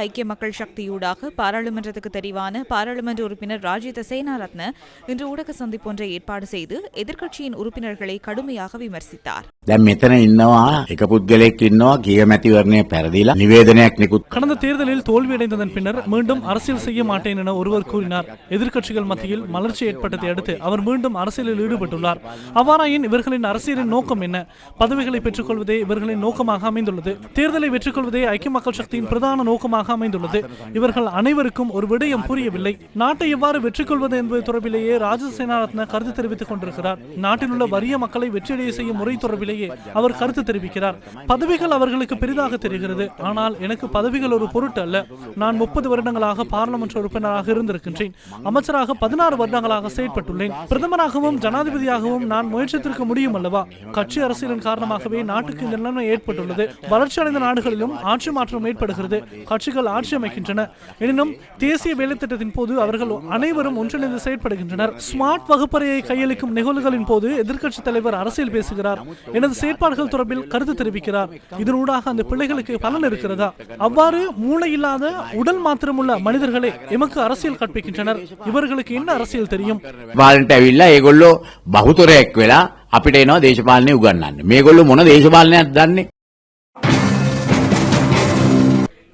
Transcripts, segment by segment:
ஐக்கிய மக்கள் சக்தியூடாக பாராளுமன்றத்துக்கு தெரிவான பாராளுமன்ற உறுப்பினர் ராஜித சேனாரத்ன இன்று ஊடக சந்திப்பொன்றை ஏற்பாடு செய்து எதிர்க்கட்சியின் உறுப்பினர்களை கடுமையாக விமர்சித்தார் දැන් මෙතන ඉන්නවා එක පුද්ගලෙක් ඉන්නවා ගිය මැතිවරණය පැරදිලා නිවේදනයක් නිකුත් கடந்த தேர்தலில் தோல்வியடைந்ததன் பின்னர் மீண்டும் அரசியல் செய்ய மாட்டேன் என ஒருவர் கூறினார் எதிர்க்கட்சிகள் மத்தியில் மலர்ச்சி ஏற்பட்டதை அடுத்து அவர் மீண்டும் அரசியலில் ஈடுபட்டுள்ளார் அவ்வாறாயின் இவர்களின் அரசியலின் நோக்கம் என்ன பதவிகளை பெற்றுக்கொள்வதே இவர்களின் நோக்கமாக அமைந்துள்ளது தேர்தலை வெற்றி கொள்வதே ஐக்கிய மக்கள் சக்தியின் பிரதான நோக்கமாக அமைந்துள்ளது இவர்கள் அனைவருக்கும் ஒரு விடயம் புரியவில்லை. நாட்டை எவ்வாறு வெற்றி கொள்வது என்பது தொடர்பிலேயே ராஜசேனாரத்ன கருத்து தெரிவித்துக் கொண்டிருக்கிறார். நாட்டில் உள்ள வறிய மக்களை வெற்றியடைய செய்யும் முறை தொடர்பிலேயே அவர் கருத்து தெரிவிக்கிறார். பதவிகள் அவர்களுக்கு பெரிதாக தெரிகிறது. ஆனால் எனக்கு பதவிகள் ஒரு பொருட்டு அல்ல. நான் முப்பது வருடங்களாக பாராளுமன்ற உறுப்பினராக இருந்திருக்கின்றேன். அமைச்சராக பதினாறு வருடங்களாக செயற்பட்டுள்ளேன். பிரதமராகவும் ஜனாதிபதியாகவும் நான் முயற்சித்திருக்க முடியும் அல்லவா? கட்சி அரசியலின் காரணமாகவே நாட்டுக்கு இந்த நிலைமை ஏற்பட்டுள்ளது. வளர்ச்சியடைந்த நாடுகளிலும் ஆட்சி மாற்றம் ஏற்படுகிறது. கட்சிகள் ஆட்சி அமைக்கின்றன எனினும் தேசிய வேலை திட்டத்தின் போது அவர்கள் அனைவரும் ஒன்றிணைந்து செயற்படுகின்றனர் ஸ்மார்ட் வகுப்பறையை கையளிக்கும் நிகழ்வுகளின் போது எதிர்க்கட்சி தலைவர் அரசியல் பேசுகிறார் எனது செயற்பாடுகள் தொடர்பில் கருத்து தெரிவிக்கிறார் இதனூடாக அந்த பிள்ளைகளுக்கு பலன் இருக்கிறதா அவ்வாறு மூளை இல்லாத உடல் மாத்திரமுள்ள மனிதர்களே எமக்கு அரசியல் கற்பிக்கின்றனர் இவர்களுக்கு என்ன அரசியல் தெரியும் පාලනට ඇවිල්ලා ඒගොල්ලෝ බහුතරයක් වෙලා අපිට එනවා දේශපාලනය උගන්වන්න. මේගොල්ලෝ මොන දේශපාලනයක් දන්නේ?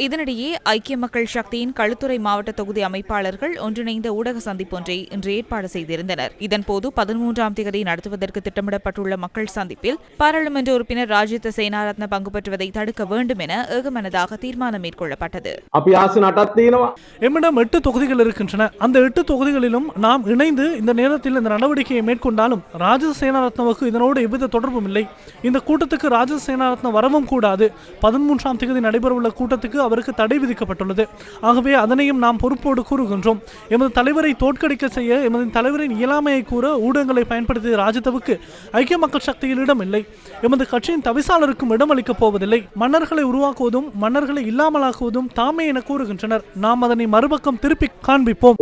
இதனிடையே ஐக்கிய மக்கள் சக்தியின் களுத்துறை மாவட்ட தொகுதி அமைப்பாளர்கள் ஒன்றிணைந்த ஊடக சந்திப்பொன்றை இன்று ஏற்பாடு செய்திருந்தனர். இதன்போது பதிமூன்றாம் தேதி நடத்துவதற்கு திட்டமிடப்பட்டுள்ள மக்கள் சந்திப்பில் பாராளுமன்ற உறுப்பினர் ராஜித சேனாரத்ன பங்கு பெற்றுவதை தடுக்க வேண்டும் என ஏகமனதாக தீர்மானம் மேற்கொள்ளப்பட்டது. எம்மிடம் எட்டு தொகுதிகள் இருக்கின்றன. அந்த எட்டு தொகுதிகளிலும் நாம் இணைந்து இந்த நேரத்தில் இந்த நடவடிக்கையை மேற்கொண்டாலும் ராஜித சேனாரத்னவுக்கு இதனோடு எவ்வித தொடர்பும் இல்லை. இந்த கூட்டத்துக்கு ராஜித சேனாரத்ன வரவும் கூடாது. பதிமூன்றாம் தேதி நடைபெறவுள்ள கூட்டத்துக்கு அவருக்கு தடை விதிக்கப்பட்டுள்ளது. ஆகவே அதனையும் நாம் பொறுப்போடு கூறுகின்றோம். எமது தலைவரை தோற்கடிக்க செய்ய எமது தலைவரின் இயலாமையை கூற ஊடகங்களை பயன்படுத்திய ராஜதவுக்கு ஐக்கிய மக்கள் சக்தியில் இடம் இல்லை. எமது கட்சியின் தவிசாளருக்கும் இடமளிக்கப் போவதில்லை. மன்னர்களை உருவாக்குவதும் மன்னர்களை இல்லாமலாக்குவதும் தாமே என கூறுகின்றனர். நாம் அதனை மறுபக்கம் திருப்பி காண்பிப்போம்.